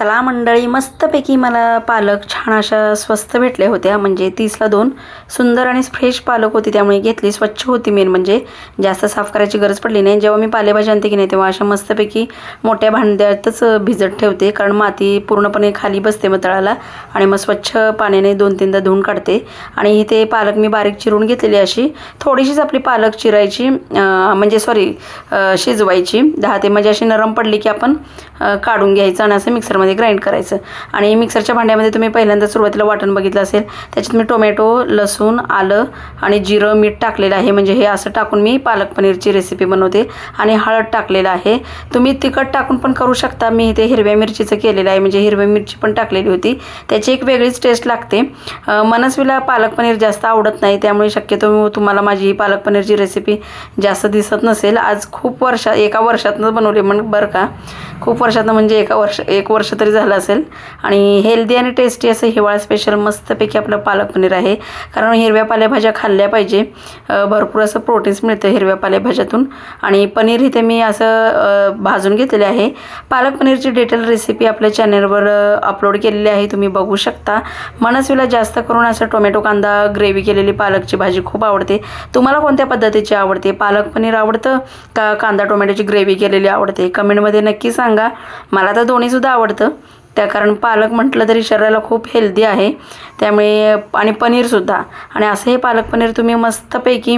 चला मंडळी मस्तपैकी मला पालक छान अशा स्वस्त भेटल्या होत्या. म्हणजे तीसला दोन सुंदर आणि फ्रेश पालक होती त्यामुळे घेतली. स्वच्छ होती मेन म्हणजे. जास्त साफ करायची गरज पडली नाही. जेव्हा मी पालेभाजी आणते की नाही तेव्हा अशा मस्तपैकी मोठ्या भांड्यातच भिजत ठेवते. कारण माती पूर्णपणे खाली बसते मग तळाला आणि मग स्वच्छ पाण्याने दोन तीनदा धुवून काढते. आणि इथे पालक मी बारीक चिरून घेतलेली अशी. थोडीशीच आपली पालक चिरायची म्हणजे सॉरी शिजवायची. दहा ते म्हणजे अशी नरम पडली की आपण काढून घ्यायचं आणि असं मिक्सरमध्ये ग्राइंड करायचं. आणि मिक्सरच्या भांड्यामध्ये तुम्ही पहिल्यांदा सुरुवातीला वाटण बघितलं असेल त्याच्यात मी टोमॅटो लसूण आलं आणि जिरं मीठ टाकलेलं आहे. म्हणजे हे असं टाकून मी पालक पनीरची रेसिपी बनवते आणि हळद टाकलेलं आहे. तुम्ही तिखट टाकून पण करू शकता. मी इथे हिरव्या मिरचीचं केलेलं आहे. म्हणजे हिरव्या मिरची पण टाकलेली होती. त्याची एक वेगळीच टेस्ट लागते. मनस्वीला पालक पनीर जास्त आवडत नाही. त्यामुळे शक्यतो तुम्हाला माझी ही पालक पनीरची रेसिपी जास्त दिसत नसेल. आज खूप वर्षा एका वर्षातनं बनवली म्हण बरं का? खूप वर्षातनं म्हणजे एका वर्ष एक वर्ष तरी झालं असेल. आणि हेल्दी आणि टेस्टी असं हिवाळा स्पेशल मस्तपैकी आपलं पालक पनीर आहे. कारण हिरव्या पालेभाज्या खाल्ल्या पाहिजे. भरपूर असं प्रोटीन्स मिळतं हिरव्या पालेभाज्यातून आणि पनीर इथे मी असं भाजून घेतलेले आहे. पालक पनीरची डिटेल रेसिपी आपल्या चॅनलवर अपलोड केलेली आहे. तुम्ही बघू शकता. मनस्वीला जास्त करून असं टोमॅटो कांदा ग्रेव्ही केलेली पालकची भाजी खूप आवडते. तुम्हाला कोणत्या पद्धतीची आवडते? पालक पनीर आवडतं? का कांदा टोमॅटोची ग्रेव्ही केलेली आवडते? कमेंटमध्ये नक्की सांगा. सांगा. मला तर दोन्हीसुद्धा आवडतं. त्या कारण पालक म्हटलं तरी शरीराला खूप हेल्दी आहे. त्यामुळे आणि पनीरसुद्धा आणि असं हे पालक पनीर तुम्ही मस्तपैकी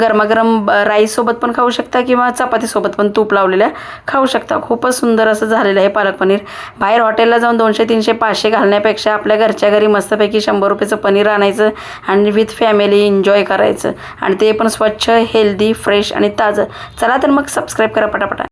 गरमागरम ब- राईससोबत पण खाऊ शकता किंवा चपातीसोबत पण तूप लावलेल्या खाऊ शकता. खूपच सुंदर असं झालेलं आहे पालक पनीर. बाहेर हॉटेलला जाऊन दोनशे तीनशे पाचशे घालण्यापेक्षा आपल्या घरच्या घरी मस्तपैकी शंभर रुपयाचं पनीर आणायचं आणि विथ फॅमिली एन्जॉय करायचं. आणि ते पण स्वच्छ हेल्दी फ्रेश आणि ताजं. चला तर मग सबस्क्राईब करा पटापटा.